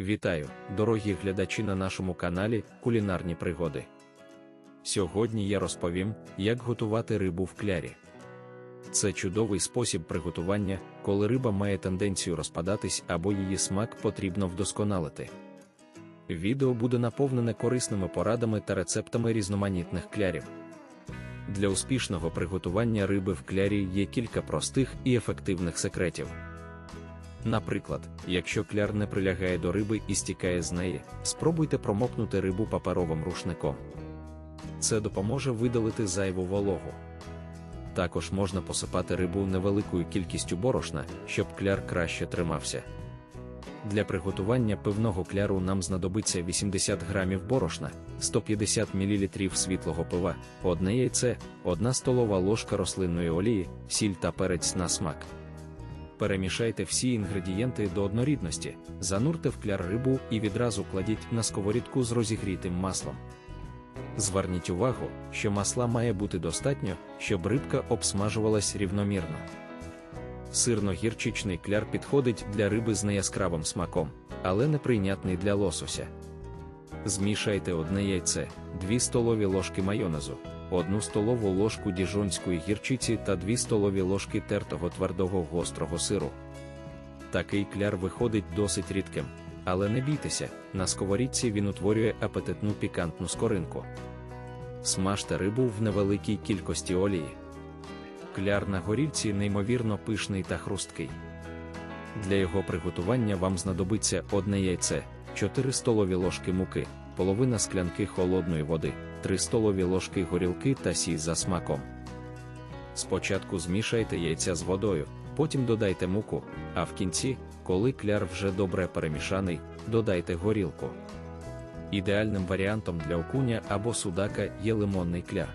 Вітаю, дорогі глядачі на нашому каналі Кулінарні пригоди. Сьогодні я розповім, як готувати рибу в клярі. Це чудовий спосіб приготування, коли риба має тенденцію розпадатись або її смак потрібно вдосконалити. Відео буде наповнене корисними порадами та рецептами різноманітних клярів. Для успішного приготування риби в клярі є кілька простих і ефективних секретів. Наприклад, якщо кляр не прилягає до риби і стікає з неї, спробуйте промокнути рибу паперовим рушником. Це допоможе видалити зайву вологу. Також можна посипати рибу невеликою кількістю борошна, щоб кляр краще тримався. Для приготування пивного кляру нам знадобиться 80 грамів борошна, 150 мл світлого пива, одне яйце, 1 столова ложка рослинної олії, сіль та перець на смак. Перемішайте всі інгредієнти до однорідності, занурте в кляр рибу і відразу кладіть на сковорідку з розігрітим маслом. Зверніть увагу, що масла має бути достатньо, щоб рибка обсмажувалась рівномірно. Сирно-гірчичний кляр підходить для риби з неяскравим смаком, але неприйнятний для лосося. Змішайте одне яйце, 2 столові ложки майонезу, 1 столову ложку діжонської гірчиці та 2 столові ложки тертого твердого гострого сиру. Такий кляр виходить досить рідким, але не бійтеся, на сковорідці він утворює апетитну пікантну скоринку. Смажте рибу в невеликій кількості олії. Кляр на горілці неймовірно пишний та хрусткий. Для його приготування вам знадобиться одне яйце, 4 столові ложки муки, половина склянки холодної води, 3 столові ложки горілки та сій за смаком. Спочатку змішайте яйця з водою, потім додайте муку, а в кінці, коли кляр вже добре перемішаний, додайте горілку. Ідеальним варіантом для окуня або судака є лимонний кляр.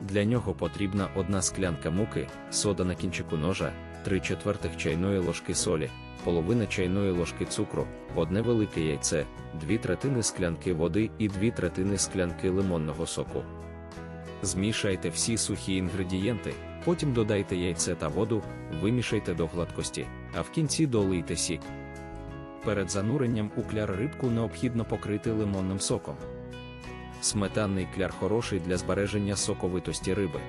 Для нього потрібна одна склянка муки, сода на кінчику ножа, 3 четвертих чайної ложки солі, половина чайної ложки цукру, одне велике яйце, 2 третини склянки води і 2 третини склянки лимонного соку. Змішайте всі сухі інгредієнти, потім додайте яйце та воду, вимішайте до гладкості, а в кінці долийте сік. Перед зануренням у кляр рибку необхідно покрити лимонним соком. Сметанний кляр хороший для збереження соковитості риби.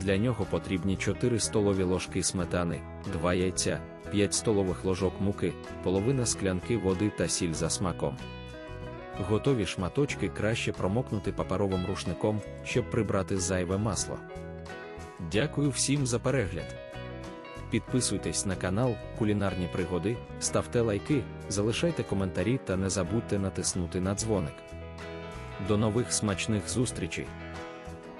Для нього потрібні 4 столові ложки сметани, 2 яйця, 5 столових ложок муки, половина склянки води та сіль за смаком. Готові шматочки краще промокнути паперовим рушником, щоб прибрати зайве масло. Дякую всім за перегляд. Підписуйтесь на канал Кулінарні пригоди, ставте лайки, залишайте коментарі та не забудьте натиснути на дзвоник. До нових смачних зустрічей!